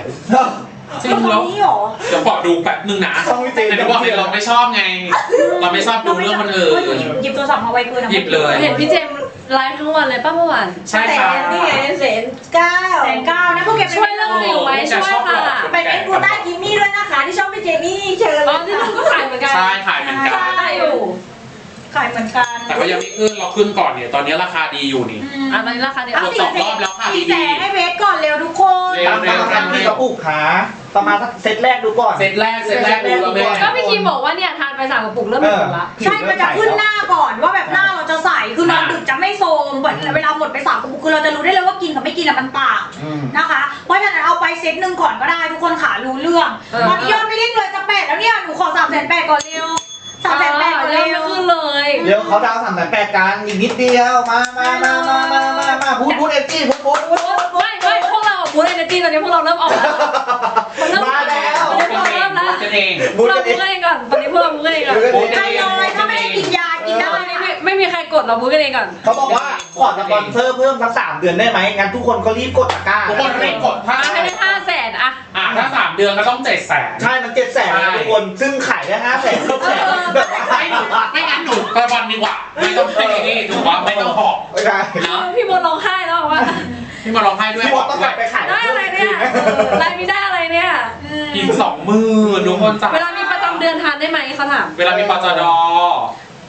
จริงตแล้อวนนี้เหรอเดี๋ยวบอกดูแป๊บนึงนะช่องพี่เจนแต่บอกเลยเราไม่ชอบไง เราไม่ชอบดูเรื่องคนอื่นหยิบหยิบโทรศัพท์มาไวเกินอะหยิบเลยเห็นพี่เจมส์ ไลฟ์ทั้งวันเลยป้าเมื่อวานใช่ค่ะนี่ไงเซนเก้าแสนเก้านะพวกแกช่วยเรื่องรีวิวไว้ช่วยค่ะไปเป็นกูต้าจิมมี่ด้วยนะคะที่ช่องพี่เจนี่เชิญเลอ๋อยที่นู่นก็ขายเหมือนกันใช่ขายเหมือนกัน ใช่อยู่ ขายเหมือนกันแต่ก็ยังไม่ขึ้นเราขึ้นก่อนเนี่ยตอนนี้ราคาดีอยู่นี่อืมอะตอนนี้ราคาเดียว เอากดสี่สองแสรอนบแล้วค่ะสี่ดีแสนให้เวทก่อนเร็วทุกคนเร็ว ตามตามกันที่กระปุกหาประมาณสักเซตแรกดูก่อน เซตแรกเซตแรกดูแล้วแม่ ก็พี่คิมบอกว่าเนี่ยทานไปสามกระปุกเริ่มเอมีอผลละ ใช่มันจะขึ้นหน้าก่อนว่าแบบหน้าเราจะใสคือนอนดึกจะไม่โซมเหมือนเวลาหมดไปสามกระปุกคือเราจะรู้ได้เลยว่ากินกับไม่กินอะมันต่างอืม นะคะ เพราะฉะนั้นเอาไปเซตหนึ่งก่อนก็ได้ทุกคนขารู้เรื่องตอนนี้ยอดไม่ริ่งเลยจะแปดแล้วเนี่ยหนูขอสามแสนแปดก่อนเร็ว สามแสนแปดก่อนเริ่เร็มวขึ้นเลย เดี๋ยวเขาดาวสามแสนแปดกันอีกนิดเดียวมามามามามามามาพูดพูดเอ็กซี่พูดพูดพูดไม่ไม่พวกเราบูธเอเนจีตอนนี้พวกเราเริ่มออกแล้วมันเริ่มมาแล้วมันเริ่มเริ่มแล้วกันเองพูดเรากันบูเอธงกันเองก่อนตอนนี้พวกเราบูธกันเองก่อนพูดกันใครเองเลยถ้าไม่ได้กินยากินได้ตอนนี้นะไม่ไม่มีใครกดเราบูธกันเองก่อนเขาบอกว่า ขอสปอนเซอร์เพิ่มสักสามเดือนได้ไหมงั้นทุกคนก็รีบกดตะกร้าทุกคนรีบกดถ้าอะให้ได้ห้าแสนอะอะถ้าสามเดือนก็ต้องเจ็ดแสน ใช่มันเจ็ดแสนทุกคนซึ่งขายได้ห้าแสนแสนแบบว่าไม่ไม่งั้นหนูไปบอลดีกว่าไม่ต้องไปนี่ถูกว่าไม่ต้องหอบไม่ได้เนาะพี่บอลร้องไห้แล้วบอกว่าพี่มาร้องไห้ด้วยพี่บอลต้องกลับไปขายได้อะไรเนี่ยรายไม่ได้อะไรเนี่ยกินสองมือทุกคนจ้ะเวลามีประจำเดือนทานได้ไหมเขาถามเวลามีปจด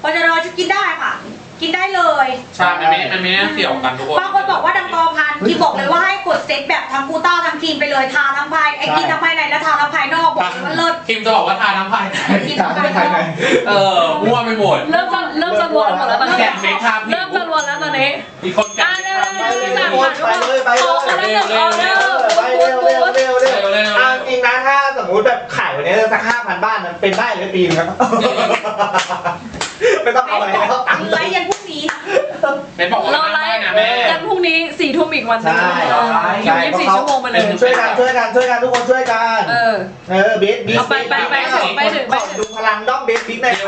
พอจะรอจะกินได้ค่ะ กินได้เลย ใช่มันไม่มันไม่ได้เกี่ยวกันทุกคนบางคนบอกว่าดังกอพันที่บอกเลยว่าให้กดเซตแบบทั้งกูต้าทั้งครีมไปเลยทาทั้งภายไอ้กินทั้งภายในและทาทั้งภายนอกบอกเลยว่าเลิศคิมจะบอกว่าทาน้ำภายในกินขายทั้งไม่ภายนขายอกไหนเออมั่วไปหมดเริ่มจะเริ่มจะรวนหมดแล้วตอนนี้แกะเมคอัพเริ่มจะรวนแล้วตอนนี้มีคนแกะอะเร็วไปๆเลยๆทุกคนไปเลยไปขเลอคนละยหนึ่งออเดอร์ไปเร็วเร็วเร็วเร็วเร็วอะจริงนะถ้าสมมติแบบขายวันนี้สักห้าพันบ้านมันเป็นได้เลยปีนึงครับ ไม่ต้องเอาอะไรแล้วตังค์ไลฟ์ยันพรุ่งนี้นะเป็นบอกว่าเราไลได้ฟ์นะแม่ กันพรุ่งนี้สี่ทุ่มอีกวันหนึงใช่เอออยู่ยี่สิบสี่ชั่วโมงไปเลย ช่วยกันช่วยกันช่วยกันทุกคนช่วยกันเออ เออเบสบิ๊กเอาไปไปไปถึงไปถึงขอดูพลังด้อมเบสบิ๊กหน่อยครั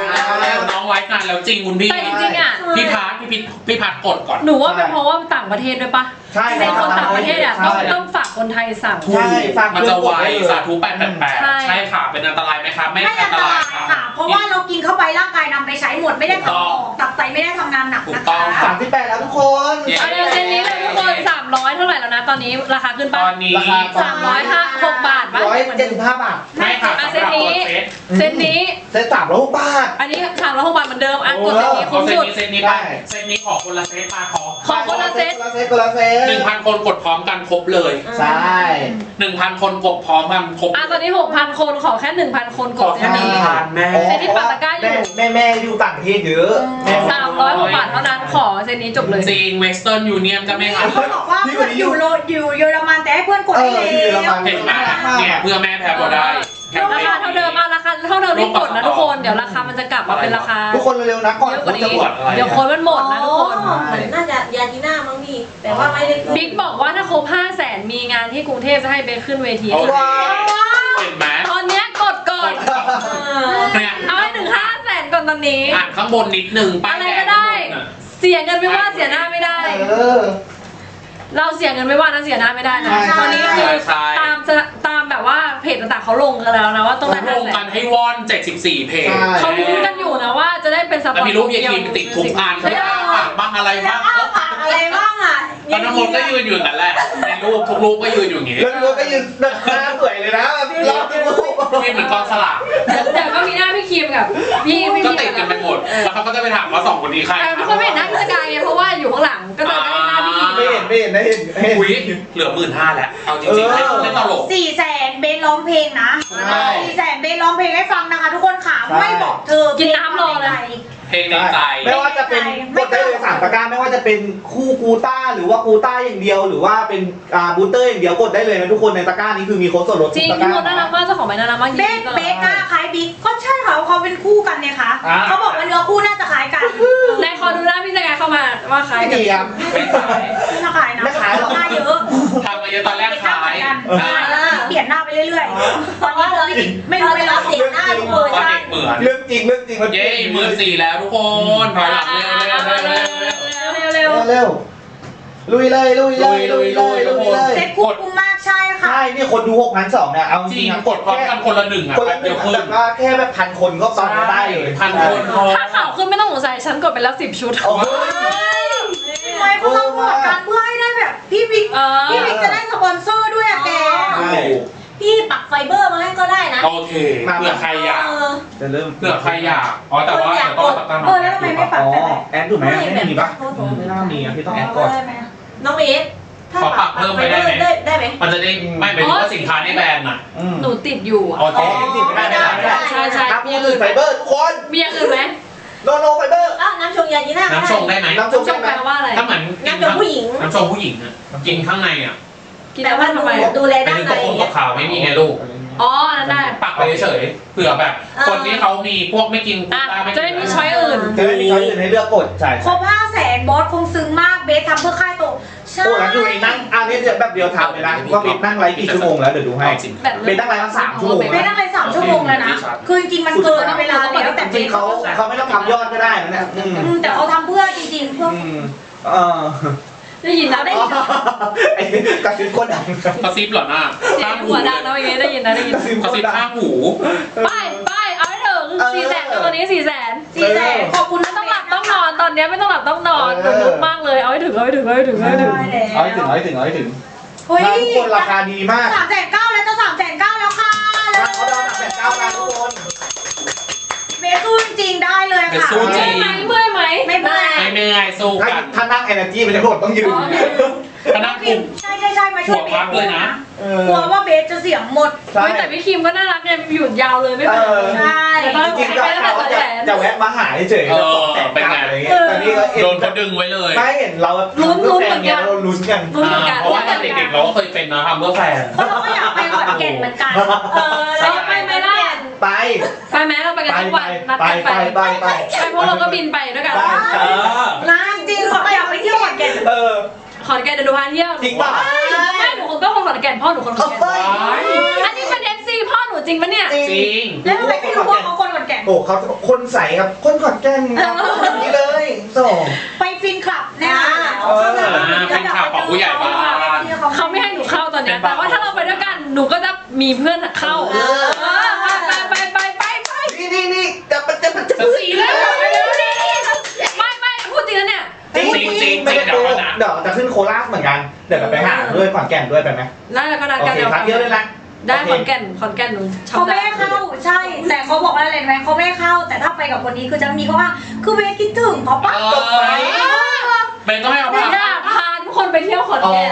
บน้องไลฟ์นานแล้วจริงคุณพี่ แต่จริงๆอะ พี่พาร์ทพี่พิพี่พัดกดก่อน หนูว่าเป็นเพราะว่าต่างประเทศด้วยปะใช่ในคนต่างประเทศอะต้องใช่ต้องฝากคนไทยสั่ง ใช่ฝากมันจะไวเพื่อนกดได้เลยสาธุแปดแปดแปดใช่ ใช่ค่ะ เป็นอันตรายไหมครับไม่ไม่อัอันนตตรารายยครับค่ะ เพราะว่าเรากินเข้าไปร่างกายนำไปใช้หมดไม่ได้ขับออกตับไตไม่ได้ทำงานหนักถูนะกต้คะองสามสิบแปดแล้วทุกคนเย้ เอาเดี๋ยวเซนนี้เลยทุกคนสามร้อยเท่าไหร่แล้วนะ ตอนนี้ราคาขึ้นตปะอนนี้ราคาสามร้อยห้าหกบาทปะร้อยเจ็ดสิบห้าบาทไม่ค่ะอะสำหรับเซตนี้กดเซตเซนนี้ เซ็ตสามร้อยหกบาท อันนี้สามร้อยหกบาทเหมือนเดิมอะกดเซนนี้ขอคุ้มเซตสุด นี้เซตนี้ไปเซตนี้ขอคนละเซตมาขอ ขอคนละเซต คนละเซตคนละเซตหนึ่งพันคนกดพร้อมกันครบเลยใช่ หนึ่งพันคนกดพร้อมกันครบอะตอนนี้หกพันคนขอแค่หนึ่งพันคนกขอดแค่เซนหนึ่งนี้พันแม่เซตที่ปักตะกร้าอยู่แม่แม่อยู่ต่างประเทศเยอะแม่สามร้อยหกบาทเท่านั้นขอเซนนี้จบเลย จริงเวสเทิร์นยูเนียนก็ไม่ค่ะเขาบอกว่าเพื่อนอยู่โลอยู่เยอรมันแต่ให้เพื่อนกดเอให้อที่เยอรแล้ว มันเห็นไหมเนี่ยเพื่อแม่แพ้ก็ได้แค่ รานี้คาเท่าเดิมอะราคาเท่าเดิมรีบกดนะทุกคนเดี๋ยวราคามันจะกลับมาเป็นราคาทุกคนเร็วๆนะก่อนเยอะกว่าจะนี้หมดอะไรเดี๋ยวคนมันหมดนะทุกคนอ๋อเหมือนน่าจะยาดีน่ามั้งพี่แต่ว่าไม่ได้บิ๊กบอกว่าถ้าครบ5 0 0แสนมีงานที่กรุงเทพจะให้เบคขึ้นเวทีโอเคว้าวเห็นไหมตอนเนี้ยกดก่อนเออเนี่ยเอาให้ถึง5 0 0แสนก่อนตอนนี้อ่านข้างบนนิดนึงป้ายอะไรแดก็งได้ข้างบนน่ะเสียเงินไม่ว่าเสียหน้าไม่ได้ เออเราเสียเงินไม่ว่านะเสียหน้าไม่ได้นะใช่ตอนนี้คือใช่ ตามจะตามแบบว่าเพจต่างๆเขาลงกันแล้วนะว่าต้องเขาได้ลห้างแสกันนให้วอน 74 เพจใช่ เขารู้กันอยู่นะว่าจะได้เป็นสปแล้วอนมีรูปเยทีมติดทุกอันไม่ได้ปากบ้างอะไรบ้างอ้าปาก อะไรบ้างอะตอนน้ำมนต์ก็ยืนอยู่อย่างนั้นแหละในรูปทุกรูปก็ยืนอยู่อย่างงี้แล้วดูก็ยืนหน้าสวยเลยนะรอบที่ลูกมีเหมือนกองสลากเดี๋ยวก็มีหน้าพี่คิมกับพี่พี่ก็ติดกันไปหมด แล้วเขาก็จะไปถามว่าสองคนนี้ใครแต่ทุกคนไม่เห็นหน้าพี่สกายไงเพราะว่าอยู่ข้างหลังก็จะได้หน้าพี่คิมไม่เห็นไม่เห็นไม่เห็นไม่เห็นอุ้ยเหลือหมื่นห้าแล้วเอาจริงๆไม่ไม่ตลกสี่แสนเบนร้องเพลงนะใช่สี่แสนเบนร้องเพลงให้ฟังนะคะ ทุกคนขาใช่ไม่บอกเธอกินน้ำรอเลย เพลงในใจ ไม่ว่าจะเป็นกดได้เลยสามตะกร้าไม่ว่าจะเป็นคู่กูต้าหรือว่ากูต้าอย่างเดียว หรือว่าเป็นอ่าบูเตอร์อย่างเดียวกดได้เลยนะทุกคนในตะกร้านี้คือมีโค้ดส่วนลดจริงทุกตะกพี่ร้า มดน่ารักมากเจ้าของแบรนด์น่ารักมากเบสเบสหน้าคล้ายบิ๊กก็ใช่ค่ะเขาเป็นคู่กันเนี่ยค่ะอ่า เขาบอกว่าเนื้อคู่น่าจะคล้ายกันในขอดูหน้าพี่สกายเขามาว่าใครไม่กันดีครับ ไม่ขายไม่มาขายนะไม่ขายหรอก หน้าเยอะทำมาเยอะตอนแรกขายเปลี่ยนหน้าเหมือนกันเปลี่ยนหน้าไปเรื่อยๆตอนนี้เราไม่รู้ไม่รับเสียงหน้าทุกเวอร์ตอนชัเด็นกเหมือนเรื่องจริงเรื่องจริงมันเย้หมื่นสี่แล้วทุกคนถอยหลังเร็วเร็วเร็วเร็วเร็ว เร็วเร็วเร็วลุยเลยลุยเลยลุยเลยลุยเลยเซ็ตคุ้มมากใช่ค่ะ ใช่นี่คนดูหกพันสองเนี่ยเอาจจริริงงนะกดพร้อมกันคนละหนึ่งอะคนละหเดีนึ่ยงวขึ้นแต่ว่าแค่แบบพันคนก็ฟังได้เลยพันคนพอ ถ้าข่าวขึ้นไม่ต้องสงสัยฉันกดไปแล้วสิบชุด โอ้โห ทำไมเขาต้องบวกกันเพื่อให้ได้แบบพี่วิกเออ พี่วิกจะได้สปอนเซอร์ด้วยอะแก ใช่ พี่ปักไฟเบอร์มาให้ก็ได้นะโอเคเผื่อใครอยากเออ จะเริ่มเผื่อใครอยากอ๋อแต่ว่าเดี๋ยวต้องตัดตั้งหน่เอออยแล้วทำไมไม่ปักอ๋อแต่ไหน แอดถูกไหมไม่มีปะโทษโทษ ไม่น่ามีอะพี่ต้องแอดก่อนได้ไหมน้องเมสถ้าขอปักเพิ่มไปได้ไหมได้ได้ไหม มันจะได้ไม่หมายถึงว่าสินค้าในแบรนด์อะ อืม หนูติดอยู่โออะเคอ๋อจริงๆไม่ได้ไม่ได้ไม่ได้ ใช่ใช่ครับมีมีอย่างอื่อื่นนไฟเบอร์ทุกคนมีอย่างอื่นไหมโนโนไฟเบอร์อ้าวน้ำชงยาจีน่าก็น้ำชงได้ไหมน้ำชส้มงใช่ไหมแปลว่าอะไร ถ้าเหมือนน้ำชงผู้หญิง น้ำชงผู้หญิงอะกินข้างในอะกินแต่แล้วว่าทำไม ดูแลไปด้านถึงในตะอคงย่างเงี้ตะยขาวไม่มีไงลูกอ๋ อนั่นได้ปักไปเฉยๆเผื่อแบบ คนที่เขามีพวกไม่กินกูอะต้าไม่กินจะได้มีช้อยอื่น จะได้มีช้อยอื่นให้เลือกกดใช่ครบ5แสนบอสคงซึ้งมากเบสทำเพื่อค่ายโตใช่โอ้แล้วคือไอ้นั่งอันนี้เดี๋ยวแบบเดียวทำเลยนะว่าเป็นนั่งไลฟ์กี่ชั่วโมงแล้วเดี๋ยวดูให้ เอาจริง แบบเป็นตั้งไลฟ์มาสามชั่วโมงเบสนั่งไปสามชั่วโมงแล้วนะคือจริงๆมันเกินเวลาแล้วแต่จเบริงสๆเขาเขาไม่ต้องทำยอดก็ได้นะเนี่ยอืม อืมแต่เขาทำเพื่อจริงๆเพื่อ อืมเออ ได้ยินแล้วได้ยินไอ้กระซิบคนดังกระซิบเหรอหน้าเสียงหัวดังนะอย่างงี้ได้ยินนะได้ยินกระซิบกคระนซิบดังข้างหู ไปไปเอาให้ถึงเออสี่แสนตอนนี้สี่แสนสี่แสนขอบคุณไม่ต้องหลับต้องนอนตอนเนี้ยไม่ต้องหลับต้องนอนเออหนูลุกมากเลยเอาให้ถึงเอาให้ถึงเอาให้ถึงเอาให้ถึง เอาให้ถึงเอาให้ถึงเอาให้ถึงเฮ้ยมาทุกคนราคาดีมากสามแสนเก้าแล้วจะสามแสนเก้าแล้วค่ะมาเขาดาวน์หนักแบบเก้ากันทุกคน เบสสู้จริงๆได้เลยเบสค่ะสู้จริงไหมเมื่อยไหมไม่เป็นไรไม่เหนื่อยสู้ถ้ากันถ้านั่ง energy มันจะหมดต้องยืนคณะน้องกพิลุ่มมใช่ใช่ใช่มาช่วยเบหัวพัสกเลยนะเอกลัวอว่าเบสจะเสียงหมดใช่ เฮ้ยแต่พี่คิมก็น่ารักไงหยุดยาวเลยไม่เป็นไร เออ ใช่จริงๆก็เขาจะจะแวะมาหาเฉยๆแล้วก็แต่งงานอะไรเงี้ยแต่นี่ก็เอ็นโดนเขาดึงไว้เลยไม่เห็นเราทำเพื่อแฟนเนี่ยเราลุ้นกันลุ้นเหมือนกัน เพราะว่าตอนเด็กๆเราก็เคยเป็นนะทำเพื่อแฟน เพราะเราก็อยากไปขอนแก่นเหมือนกัน เออเราไปไหมล่ะ ไป ไปไหมเราไปกันไปทุกไปวันนัดไปกันไปไปไปไปไปพวกเราก็บินไปด้วยกันได้เออร้านจริงขออยากไปเที่ยวขอนแก่นเออขอนแก่นเดี๋ยวดูพาเที่ยวจริงป่ะไม่หนูก็คนขอนแก่นพ่อหนูคนขอนแก่นเฮ้ยอันนี้เป็นเอฟซีพ่อหนูจริงปะเนี่ยจริงจริง แล้วทำไมไม่รู้ว่าเขาคนขอนแก่นโอ้เขาคนใสครับ คนขอนแก่นครับแบบนี้เลยโซ่ไปฟินคลับแน่นอนเออเป็นข่าวของผู้ใหญ่บ้านเขาไม่ให้หนูเข้าตอนเนี้ยแต่ว่าถ้าเราไปด้วยกันหนูก็จะมีเพื่อนเข้า นี่นี่นี่จะมันจะมันจะจะสีแล้วไม่ไม่พูดจริงนะเนี่ย จริงจริงไม่ได้เดี๋ยวดูก่อนเดี๋ยวจะขึ้นโคราชเหมือนกัน เดี๋ยวเราไปหาด้วยขอนแก่นด้วยไปไหมได้แล้วก็นัดโอกันเคเดี๋ยวพาเที่ยวด้วยนะได้ขอนแก่นขอนแก่นหนูชอเขาไม่ให้เข้าใช่ แต่เขาบอกว่าอะไรไหมเขาไม่ให้เข้า แต่ถ้าไปกับคนนี้คือจะมีเขาว่าคือเวคิดถึงเขาปะ เอจบไหมอเป็นต้องให้เอาไม่ผ้าได้พาทุกคนไปเที่ยวขอนแก่น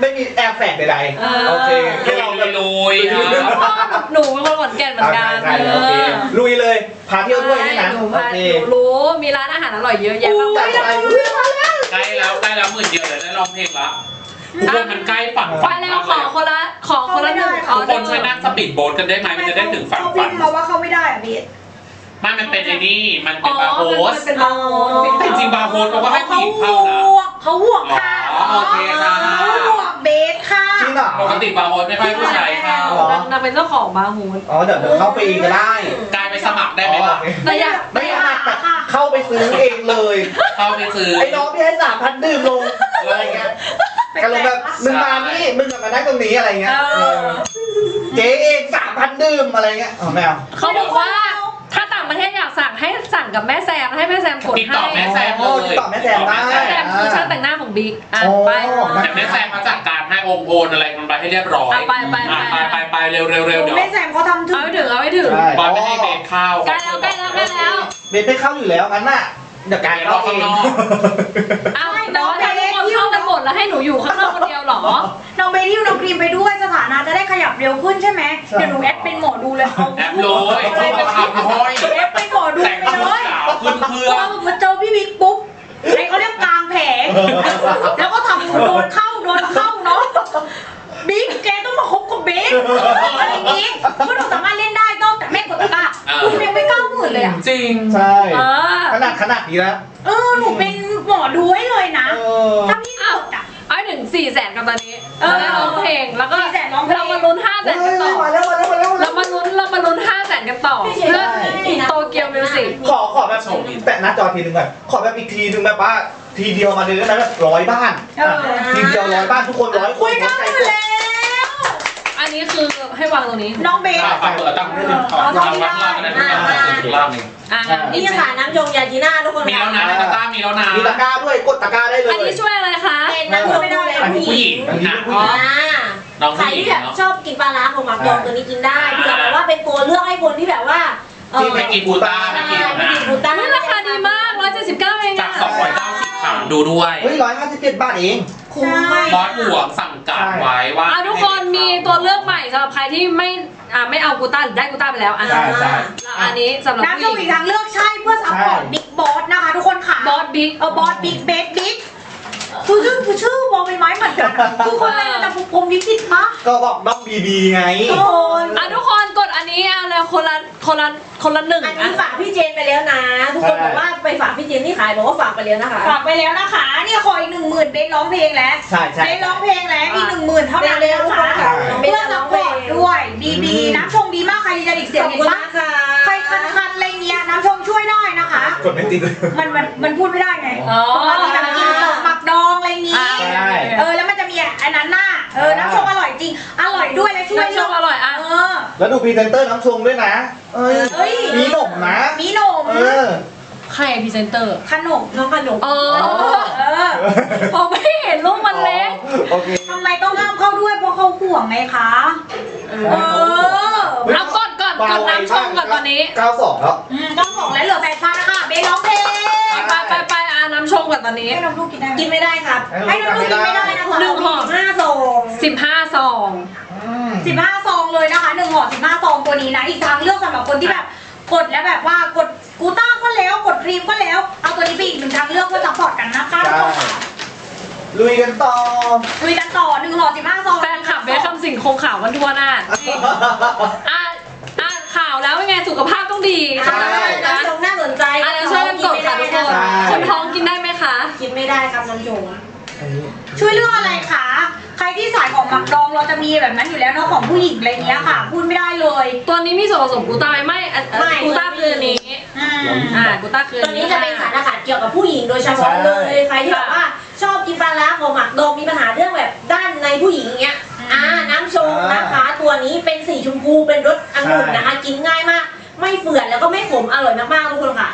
ไม่มีแอบแฝงใดเออๆโอเคลุแค่ยเราลุยลุยอะพ่อหนูเป็นคนขอนแก่นเหมือนกันใช่โอเคลุยเลย พาเที่ยวด้วยนี่นะหนูโอพาเค หนูรู้ มีร้านอาหารอร่อยเยอะแยะมากมายจัดไปใกล้แล้วใกล้แล้วหมื่นเดียวเดี๋ยวได้ร้องเพลงละทุกคนมันใกล้ฝันไปแล้วขอคนละขอคนละหนึ่งออทุกเดคอนช่วยร์นั่งสปีดโบ๊ทกันได้ไหมมันจะได้ถึงฝันเขาฝัพินมพ์มาว่าเขาไม่ได้อะเบสไม่มันเป็นไอ้นี่มันอ๋เป็นอบาร์โฮสมันเป็นบาร์โฮสจริงๆบาร์โฮสเขาก็ให้ผู้หญิงเข้านะห่วงเขาห่วงค่ะ อ๋อโอเคค่ะ เขาห่วง เบสค่ะจริงเหรอปกติบาร์โฮสไม่ค่อยให้ผู้ชายเข้านางเป็นเจ้าของบาร์โฮสอ๋อเดี๋ยวเดี๋ยวเข้าไปเองก็ได้กลายไปสมัครได้ไหมล่ะแต่อยากไม่อยากแต่เข้าไปซื้อเองเลย เข้าไปซื้อไอ้น้องพี่ให้สามพันดื่มลงอะไรเงี้ยกันลงแบบมึงมานี่มึงกลับมานั่งตรงนี้อะไรเงี้ยเออเจ๊เองสามพันดื่มอะไรเงี้ยอ๋อไม่เอาเขาบอกว่าถ้าต่างประเทศอยากสั่งให้สั่งกับแม่แซม ให้แม่แซมกดติดให้ต่อแม่แซม โอ้ติดต่อแม่แซมได้แม่แซมคือช่างแต่งหน้าของบิ๊กอะโอ้ไป แต่แม่แซมเขาจัดการให้โอนโอนอะไรมันไปให้เรียบร้อยอะไปไปอะไปไปไปไปเร็วเร็วเร็วเดี๋ยวแม่แซมเขาทำถึงเอาให้ถึงเอาให้ถึงใช่บอลไม่ให้เบรกข้าว ใกล้แล้วใกล้แล้วใกล้แล้ว เบสไม่เข้าอยู่แล้วงั้นน่ะเดี๋ยวการเข้าเอง เอาแต่ว่าถ้าทุกคนเข้ากันหมดแล้วให้หนูอยู่ข้างนอกคน เดียวเหรอ น้องเบสที่น้องครีมไปด้วยสถานะจะได้ขยับเร็วขึ้นใช่ไหมเดี๋ยวหนูแอดเป็นหมอดูเลยเขาแอบโรยเขาจะทำห้อยแอดเป็นหมอดูแต่งไปชุเลดยขาวขึ้นเครื่องพอมาเจอพี่บิ๊กปุ๊บไอ้เขาเรียกกลางแผงแล้วก็ทำโดนเข้าโดนเข้าเนาะบิ๊กแกต้องมาคบกับเบสอะไรอย่างงี้เพราะหนูสามารถเล่นได้นอกจากแม่กดตะกร้าคุณยังไม่เก้าหมื่นเลยอะจริง ใช่เออขนาดขนาดนี้แล้วเออหนูเป็นหมอดูให้เลยนะเออถ้าพี่กดอะ เอาให้ถึง4แสนกันตอนนี้เออได้ร้องเพลงแล้วก็400,000ร้องเพลง เรามาลุ้น5แสเฮ้นกันต่อยมาแล้วมาแล้วมาแล้วมาเราแล้วมาลุ้นเรามาลุ้น5แสนกันต่อเพื่อโตเกียวมิวสิกขอขอแบบแปะหน้าจอทีนึงก่อนขอแบบอีกทีนึงแบบว่าทีเดียวมาเลยได้ไหมแบบร้อยบ้านเออทีเดียวร้อยบ้านทุกคนร้อยคคุนยหักัวนใจหมกดดแล้ว อันนี้คือ ให้วางตรงนี้น้องเบสอะฝากเปิดตั้งนิดนึงขอรอบรอบกันนะทุกรอบหนึ่งอะนี่ค่ะน้ำยงยาจีน่าทุกคนมีแล้วนะในตะกร้ามีแล้วนะมีตะกร้าด้วยกดตะกร้าได้เลยอันนี้ช่วยอะไรคะ เป็นน้ำยงดูแลอันนี้ผู้ผู้หหญิญิงงอะอ๋ออ่าน้องใครผู้หญิงที่แบบเนาะชอบกินปลาร้าของหมักดองตัวนี้กินได้เผื่อแบบว่าเป็นตัวเลือกให้คนที่แบบว่าเออที่ไม่กินบูต้าไม่กินไม่นะกินบูต้าไม่ราคาดีมาก 179 เองจากอะ290ค่ะดูด้วย เฮ้ยร้อยห้าสิบเจ็ดบาทเอง คุ้มมากบอสหลวงสั่งการไว้ว่าอะทุกคนมีตัวเลือกใหม่สำหรับใครที่ไม่อะไม่เอากูต้าหรือได้กูต้าไปแล้วอะใช่ใช่ แล้วอันนี้สำหรับน้ำผู้ชหมญิอีงกทางเลือกใช่เพื่อซัพพอร์ตใช่ บิ๊กบอสนะคะทุกคนค่ะบอสบิ๊ก เออบอสบิ๊กเบสบิ๊กคือชื่อคือชื่อวอลใบไม้เหมือนกันอะคือคนอะไรมันจะพรมลิขิตปะก็บอกน้องบีบีไง ทุกคน อะทุกคนกดอั นนี้เอาแล้วคนละคนละคนละหนึ่งอันอะนี้ฝากพี่เจนไปแล้วนะ ทุกคนบอกว่าไปฝากพี่เจนที่ขายบอกว่าฝากไปแล้วนะคะ ฝากไปแล้วนะคะเนี่ยขออีกหนึ่งหมื่นเบสร้องเพลงแล้วใช่ใช่ เบสร้องเพลงแล้วอีกหนึ่งหมื่นเท่านั้นเร็วๆทุกคนค่ะเพื่อซัพพอร์ตด้วยดีดีน้ำชงดีมากใครจะอีกเสียขงอบเห็นคุณปะมากค่ะใครคันๆ อะไรเงี้ยน้ำชงช่วยได้นะคะ กดไม่ติดเลย มันมันมันพูดไม่ได้ไงอ๋อเพราะว่ามีแบบกินของหมักดองอะไรงี้อะใช่ เออแล้วมันจะมีอันนั้นน่ะเออน้ำชงอร่อยจริง อร่อยด้วยและช่วยน้ำชงอร่อยอะ เออ แล้วดูพรีเซนเตอร์น้ำชงด้วยนะ เอ้ยเฮ้ยมีหนมนะ มีนมเออ ใครพรีเซนเตอร์ ขนมน้องขนมอ๋อ เออพอไม่เห็นรูปมันเล็ก โอเคทำไมต้องห้ามเข้าด้วยเพราะเขาห่วงไงคะ เออเอากด ก่อนกดน้ำชงก่อนตอนนี้เก้าสองแล้วอืมต้องบอกแล้วเหลือแปดพันนะคะเบสร้องเพลงไปไปไปอะน้ำชงก่อนตอนนี้ให้น้องลูกกินได้ไหมกินไม่ได้ครับ ให้น้องลูกกินไม่ได้นะคะหนึ่งห่อห้าซอง15ซองสิบห้าซองเลยนะคะหนึ่งห่อสิบห้าซองตัวนี้นะอีกทางเลือกสำหรับคนที่แบบกดแล้วแบบว่ากดกูต้าก็แล้วกดครีมก็แล้ว เอาตัวนี้ไปอีกหนึ่งทางเลือกเพื่อซัพพอร์ตกันนะคะทุกคนค่ะลุยกันต่อคุยกันต่อหนึ่งห่อสิบห้าซองแฟนคลับเบสคำสิงคงข่าววันทั่วหน้าจริงอะอะ ข่าวแล้วเป็นไงสุขภาพต้องดีใช่นะน้ำชงน่าสนใจอะแล้วช่วยกันกดค่ะทุกคนใช่ คนท้องกินได้ไหมคะ กินไม่ได้ครับน้ำชงช่วยเรื่องอะไรคะ ใครที่สายของหมักดองเราจะมีแบบนั้นอยู่แล้วเนาะของผู้หญิงอะไรเงี้ยค่ะ พูดไม่ได้เลยตัวนี้มีส่วนผสมกลูต้าไหมไม่อะอะไม่ กลูต้าคืออันนี้ อืม อ่ากลูต้าคือตัอัวนนี้จะเป็นสารอาหารเกี่ยวกับผู้หญิงโดยเฉพาะเลย ใครที่แบบว่าชอบกินปลาร้าของหมักดองมีปัญหาเรื่องแบบด้านในผู้หญิงอย่างเงี้ย อ่าน้ำชงนะคะ ตัวนี้เป็นสีชมพูเป็นรสองุ่นนะคะ กินง่ายมาก ไม่เฝื่อนแล้วก็ไม่ขมอร่อยมากๆทุกคนค่ะ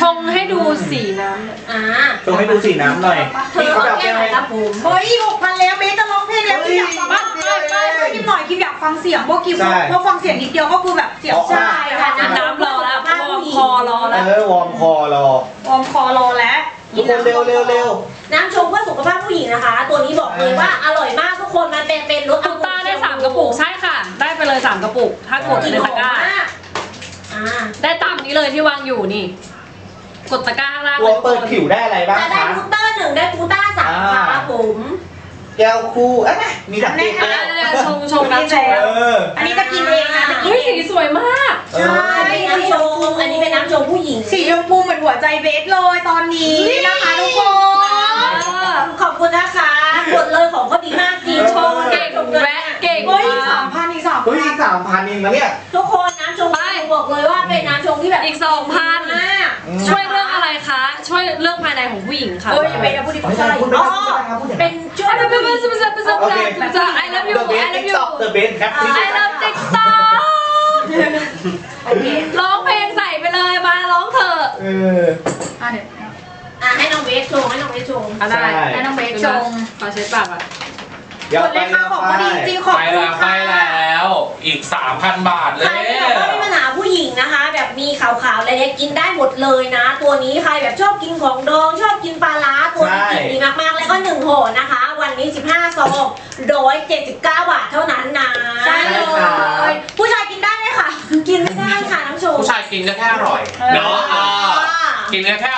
ชงให้ดูสีน้ำเนี่ยอ่าชงให้ดูสีน้ำหน่อยเธอเอาแก้วไหนครับผมเฮ้ยหกพันแล้วเบสจะร้องเพลงแล้วคิมอยากฟังเฮ้ไปยไปไปคิมหน่อยคิมอยากฟังเสียงเพราะคิมใช่เพราะฟังเสียงนิดเดียวก็คือแบบเสียงใช่ใช่ค่ะน้ำรอแล้ววอร์มคอรอเอแล้วอวอร์มคอรอวอร์มคอรอแล้วทุ กคนเร็วเร็วเร็วน้ำชงเพื่อสุขภาพผู้หญิงนะคะ ตัวนี้บอกเลยว่าอร่อยมากทุกคนมันเป็นเป็นรสกลูต้าได้สามกระปุกใช่ค่ะ ได้ไปเลยสามกระปุก ถ้ากดกินในหตะอมกร้ามากอ่าได้ตามนี้เลยที่วางอยู่นี่ กดตะกร้าข้างล่างตัวเลยทุกเปิดคนผิวได้อะไรบ้างจะได้คะกูต้าหนึ่งได้กูต้าสามอ่าค่ะผม แก้วคู่เอ๊ะมีสังเกตอะไหมเนี่ยชงชงน้ำชงเออ อันนี้จะกินเองนะจะกินเฮ้ยเอสีงสวยมากเอใช่อเป็นน้ำชงอันนี้เป็นน้ำชงผู้หญิง สีชมพูเหมือนหัวใจเบสเลยตอนนี้นะคะทุกคน ขอบคุณนะคะกดเลยของเขาดีมากจริงชงเก่งแวะเก่งเฮ้ยมสากมพันอีกสามเฮ้ยพันสามพันเองนะเนี่ย ทุกคนน้ำชงบอกเลยว่าเป็นน้ำชงที่แบบอีกสองพันมากช่วย ช่วยเรื่องภายในของผู้หญิงค่ะเฮ้ยเบสอย่าพูดดิไม่ใช่ใช่พูดไม่อ๋อได้พูดไม่ได้ครับพูดอย่าง เป็นั้นนช่วยอะเป็นเป็นเป็นเป็นเป็นเป็นโอเคเป็น I love you The best I love you TikTok The best ครับ I love TikTok ร้องเพลงใส่ไปเลยมาร้องเถอะเออ อะเดี๋ยวอะให้น้องเวสชงให้น้องเวสชง อะได้ใช่ให้น้องเบสชง ขอเช็ดปากอะ เดี๋ยวกดไปเลยค่ะของเขาดีจริงขอบไปคุณแล้วไปค่ะแล้ว อีก 3,000 บาทเลใครย ที่แบบว่ามีปัญหาผู้หญิงนะคะ แบบมีขาวๆอะไรเนี่ยกินได้หมดเลยนะ ตัวนี้ใครแบบชอบกินของดองชอบกินปลาร้าตัวนี้กินดีมากๆ แล้วก็หนึ่งห่อนะคะ วันนี้ 15ซองร้อยเจ็ดสิบเก้าบาทเท่านั้นนะใช่เลยผู้ชายกินได้ไหมคะกินไม่ได้ค่ะน้ำชงผู้ชายกินก็แค่อร่อยเนาะอ่ากินก็แค่